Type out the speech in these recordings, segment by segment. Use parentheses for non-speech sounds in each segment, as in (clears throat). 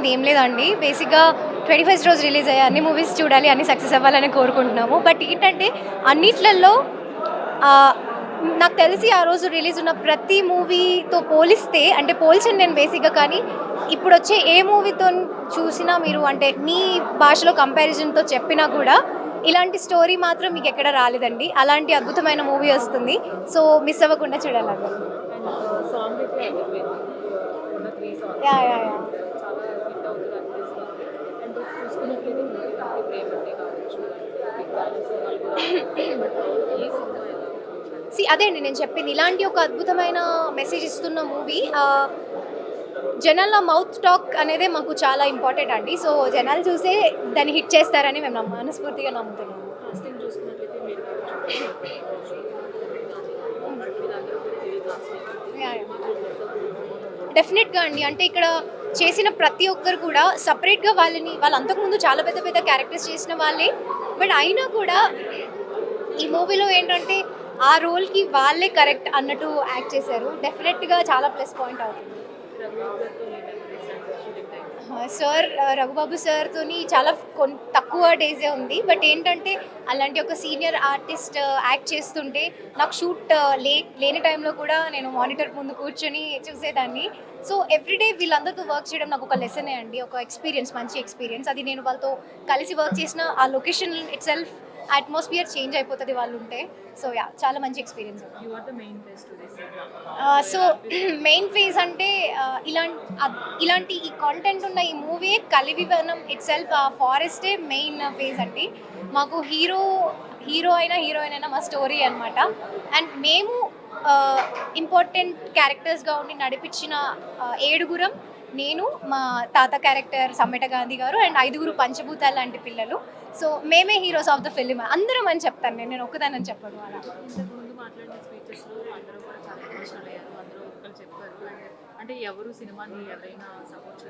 అనేది ఏం లేదండి. బేసిక్గా ట్వంటీ ఫస్ట్ రోజు రిలీజ్ అయ్యే అన్ని మూవీస్ చూడాలి అన్ని సక్సెస్ అవ్వాలని కోరుకుంటున్నాము. బట్ ఏంటంటే అన్నిట్లలో నాకు తెలిసి ఆ రోజు రిలీజ్ ఉన్న ప్రతి మూవీతో పోలిస్తే అంటే పోల్చండి నేను బేసిక్గా కానీ ఇప్పుడు వచ్చే ఏ మూవీతో చూసినా మీరు అంటే మీ భాషలో కంపారిజన్తో చెప్పినా కూడా ఇలాంటి స్టోరీ మాత్రం మీకు ఎక్కడ రాలేదండి. అలాంటి అద్భుతమైన మూవీ వస్తుంది. సో మిస్ అవ్వకుండా చూడాలి ఉన్న త్రీ సాంగ్స్ చాలా హిట్ అవుతుంది అనిపిస్తుంది. అండ్ చూసుకున్నట్లయితే మూవీ కావచ్చు ఈ సినిమా? సి అదే అండి నేను చెప్పింది. ఇలాంటి ఒక అద్భుతమైన మెసేజ్ ఇస్తున్న మూవీ జనాల మౌత్ టాక్ అనేదే మాకు చాలా ఇంపార్టెంట్ అండి. సో జనాలు చూసే దాన్ని హిట్ చేస్తారని మేము మనస్ఫూర్తిగా నమ్ముతున్నాము కాస్టింగ్ చూసుకున్నట్లయితే మీరు మీద అందరూ కూడా తెలియ కాస్టింగ్ యా, యా. డెఫినెట్గా అండి. అంటే ఇక్కడ చేసిన ప్రతి ఒక్కరు కూడా సపరేట్గా వాళ్ళని వాళ్ళు అంతకుముందు చాలా పెద్ద పెద్ద క్యారెక్టర్స్ చేసిన వాళ్ళే. బట్ అయినా కూడా ఈ మూవీలో ఏంటంటే ఆ రోల్కి వాళ్ళే కరెక్ట్ అన్నట్టు యాక్ట్ చేశారు. డెఫినెట్గా చాలా ప్లస్ పాయింట్ అవుతుంది. సార్ రఘుబాబు సార్తోని చాలా కొన్ తక్కువ డేసే ఉంది. బట్ ఏంటంటే అలాంటి ఒక సీనియర్ ఆర్టిస్ట్ యాక్ట్ చేస్తుంటే నాకు షూట్ uh, లే లేని టైంలో కూడా నేను మానిటర్ ముందు కూర్చొని చూసేదాన్ని. సో ఎవ్రీడే వీళ్ళందరితో వర్క్ చేయడం నాకు ఒక లెసనే అండి. ఒక ఎక్స్పీరియన్స్ మంచి ఎక్స్పీరియన్స్ అది నేను వాళ్ళతో కలిసి వర్క్ చేసిన ఆ location itself atmosphere change అయిపోతుంది వాళ్ళు ఉంటే సో యా చాలా మంచి ఎక్స్పీరియన్స్. సో (clears throat) మెయిన్ ఫేజ్ అంటే ఇలాంటి ఇలాంటి ఈ కాంటెంట్ ఉన్న ఈ మూవీ కలివివనం ఇట్ సెల్ఫ్ ఆ ఫారెస్టే మెయిన్ ఫేజ్ అండి. మాకు హీరో హీరో అయినా హీరోయిన్ అయినా మా స్టోరీ అనమాట అండ్ మేము ఇంపార్టెంట్ క్యారెక్టర్స్గా ఉండి నడిపించిన ఏడుగురం నేను మా తాత క్యారెక్టర్ సమ్మెట గాంధీ గారు అండ్ ఐదుగురు పంచభూతాలు లాంటి పిల్లలు. సో మేమే హీరోస్ ఆఫ్ ద ఫిలిం అందరం అని చెప్తాను నేను నేను ఒక్కదానని చెప్పను అలా. అంటే ఎవరు సినిమాని ఎవరైనా సపోర్ట్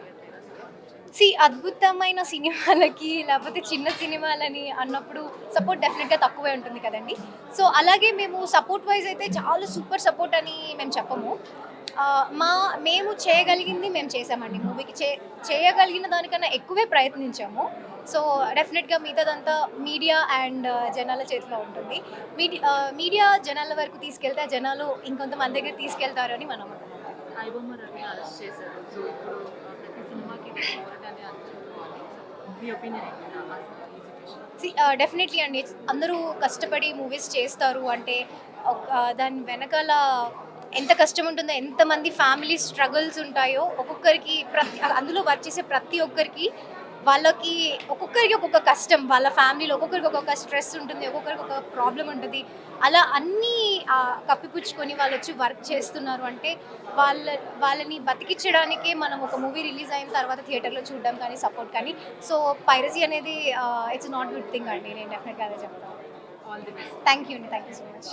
సి అద్భుతమైన సినిమాలకి లేకపోతే చిన్న సినిమాలని అన్నప్పుడు సపోర్ట్ డెఫినెట్గా తక్కువే ఉంటుంది కదండి. సో అలాగే మేము సపోర్ట్ వైజ్ అయితే చాలా సూపర్ సపోర్ట్ అని మేము చెప్పము. మా మేము చేయగలిగింది మేము చేసామండి మూవీకి చే చేయగలిగిన దానికన్నా ఎక్కువే ప్రయత్నించాము. సో డెఫినెట్గా మిగతాదంతా మీడియా అండ్ జనాల చేతిలో ఉంటుంది. మీడియా మీడియా జనాల వరకు తీసుకెళ్తే జనాలు ఇంకొంతమంది దగ్గర తీసుకెళ్తారు అని మనం డెఫినెట్లీ అండి. అందరూ కష్టపడి మూవీస్ చేస్తారు అంటే దాని వెనకాల ఎంత కష్టం ఉంటుందో ఎంతమంది ఫ్యామిలీ స్ట్రగుల్స్ ఉంటాయో ఒక్కొక్కరికి ప్రతి అందులో వర్క్ చేసే ప్రతి ఒక్కరికి వాళ్ళకి ఒక్కొక్కరికి ఒక్కొక్క కష్టం. వాళ్ళ ఫ్యామిలీలో ఒక్కొక్కరికి ఒక్కొక్క స్ట్రెస్ ఉంటుంది ఒక్కొక్కరికి ఒక ప్రాబ్లం ఉంటుంది. అలా అన్నీ కప్పిపుచ్చుకొని వాళ్ళు వచ్చి వర్క్ చేస్తున్నారు అంటే వాళ్ళ వాళ్ళని బతికించడానికే మనం ఒక మూవీ రిలీజ్ అయిన తర్వాత థియేటర్లో చూడడం కానీ సపోర్ట్ కానీ. సో పైరసీ అనేది ఇట్స్ నాట్ గుడ్ థింగ్ అండి. నేను డెఫినెట్గా అదే చెప్తాను. All the best thank you అండి. Thank you so much